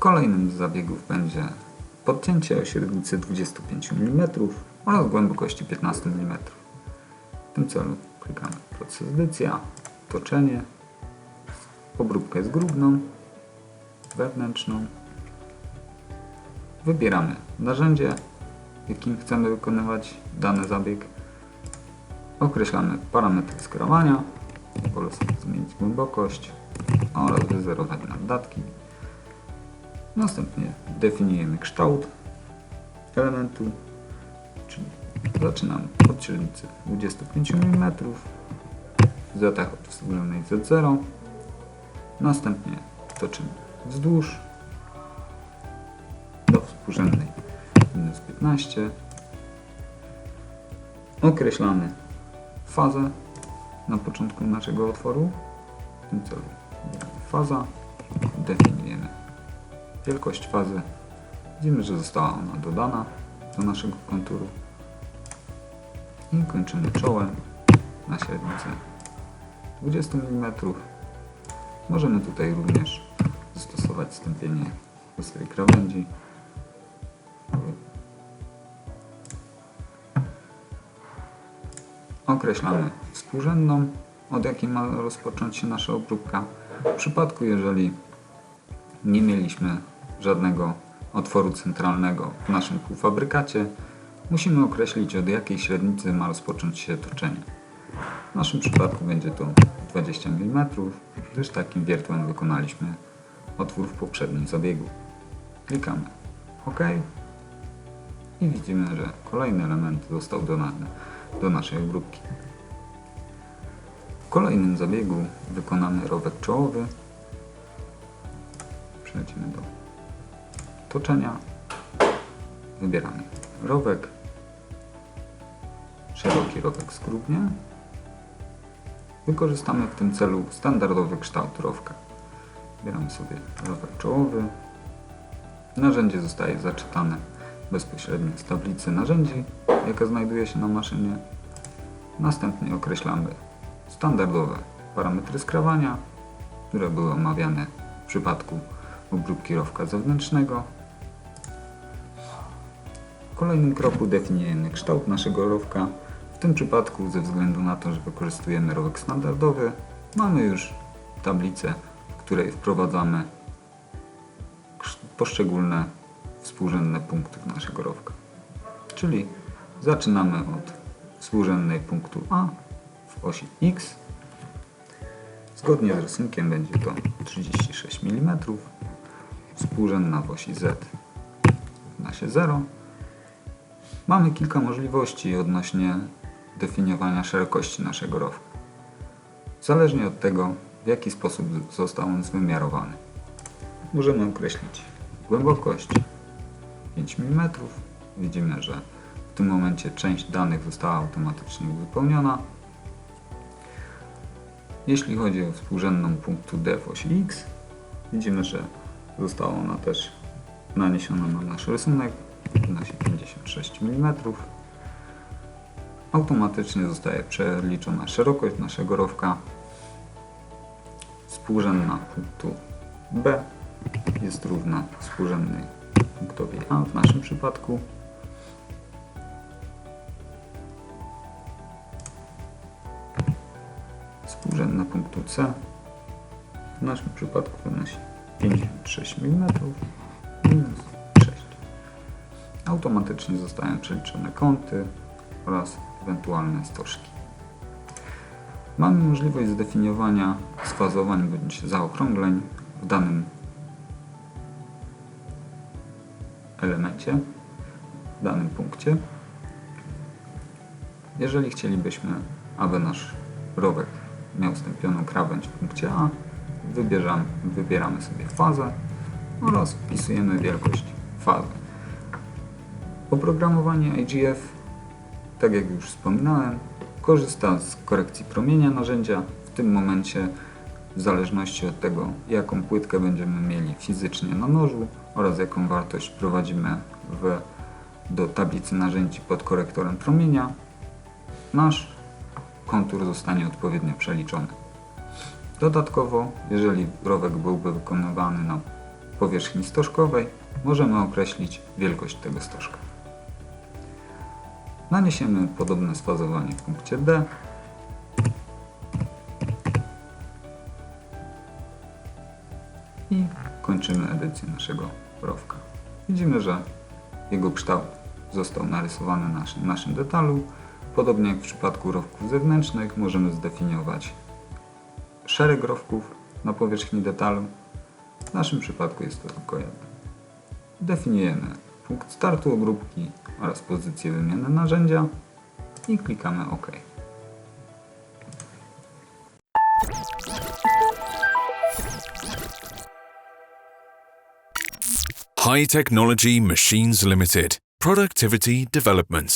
Kolejnym z zabiegów będzie podcięcie o średnicy 25 mm oraz głębokości 15 mm. W tym celu klikamy proces edycja, toczenie, obróbkę zgrubną, wewnętrzną. Wybieramy narzędzie, jakim chcemy wykonywać dany zabieg. Określamy parametry skierowania, pole sobie zmienić głębokość oraz wyzerować naddatki. Następnie definiujemy kształt elementu, czyli zaczynamy od średnicy 25 mm, z od względnej Z0, następnie toczymy wzdłuż do współrzędnej minus 15, określamy fazę na początku naszego otworu, w tym celu faza, definiujemy wielkość fazy. Widzimy, że została ona dodana do naszego konturu. I kończymy czołem na średnicę 20 mm. Możemy tutaj również zastosować stępienie ostrej krawędzi. Określamy współrzędną, od jakiej ma rozpocząć się nasza obróbka. W przypadku, jeżeli nie mieliśmy żadnego otworu centralnego w naszym półfabrykacie, musimy określić od jakiej średnicy ma rozpocząć się toczenie. W naszym przypadku będzie to 20 mm, gdyż takim wiertłem wykonaliśmy otwór w poprzednim zabiegu. Klikamy OK i widzimy, że kolejny element został dodany do naszej obróbki. W kolejnym zabiegu wykonamy rowek czołowy. Toczenia. Wybieramy rowek, szeroki rowek skrubnie. Wykorzystamy w tym celu standardowy kształt rowka. Wybieramy sobie rowek czołowy. Narzędzie zostaje zaczytane bezpośrednio z tablicy narzędzi, jaka znajduje się na maszynie. Następnie określamy standardowe parametry skrawania, które były omawiane w przypadku obróbki rowka zewnętrznego. Kolejnym kroku definiujemy kształt naszego rowka. W tym przypadku, ze względu na to, że wykorzystujemy rowek standardowy, mamy już tablicę, w której wprowadzamy poszczególne współrzędne punkty naszego rowka. Czyli zaczynamy od współrzędnej punktu A w osi X. Zgodnie z rysunkiem będzie to 36 mm. Współrzędna w osi Z równa się 0. Mamy kilka możliwości odnośnie definiowania szerokości naszego rowka. Zależnie od tego, w jaki sposób został on wymiarowany. Możemy określić głębokość 5 mm. Widzimy, że w tym momencie część danych została automatycznie uzupełniona. Jeśli chodzi o współrzędną punktu D w osi X, widzimy, że została ona też naniesiona na nasz rysunek. Wynosi 56 mm. Automatycznie zostaje przeliczona szerokość naszego rowka. Współrzędna punktu B jest równa współrzędnej punktowi A w naszym przypadku. Współrzędna punktu C w naszym przypadku wynosi 56 mm minus 6. Automatycznie zostają przeliczone kąty oraz ewentualne stożki. Mamy możliwość zdefiniowania sfazowań bądź zaokrągleń w danym elemencie, w danym punkcie. Jeżeli chcielibyśmy, aby nasz rowek miał stępioną krawędź w punkcie A, wybierzamy, wybieramy sobie fazę oraz wpisujemy wielkość fazy. Oprogramowanie IGF, tak jak już wspominałem, korzysta z korekcji promienia narzędzia. W tym momencie, w zależności od tego, jaką płytkę będziemy mieli fizycznie na nożu oraz jaką wartość wprowadzimy w, do tablicy narzędzi pod korektorem promienia, nasz kontur zostanie odpowiednio przeliczony. Dodatkowo, jeżeli rowek byłby wykonywany na powierzchni stożkowej możemy określić wielkość tego stożka. Naniesiemy podobne sfazowanie w punkcie D. I kończymy edycję naszego rowka. Widzimy, że jego kształt został narysowany na naszym, naszym detalu. Podobnie jak w przypadku rowków zewnętrznych możemy zdefiniować szereg rowków na powierzchni detalu. W naszym przypadku jest to tylko jeden. Definiujemy punkt startu obróbki oraz pozycję wymiany narzędzia i klikamy OK. High Technology Machines Limited. Productivity Development.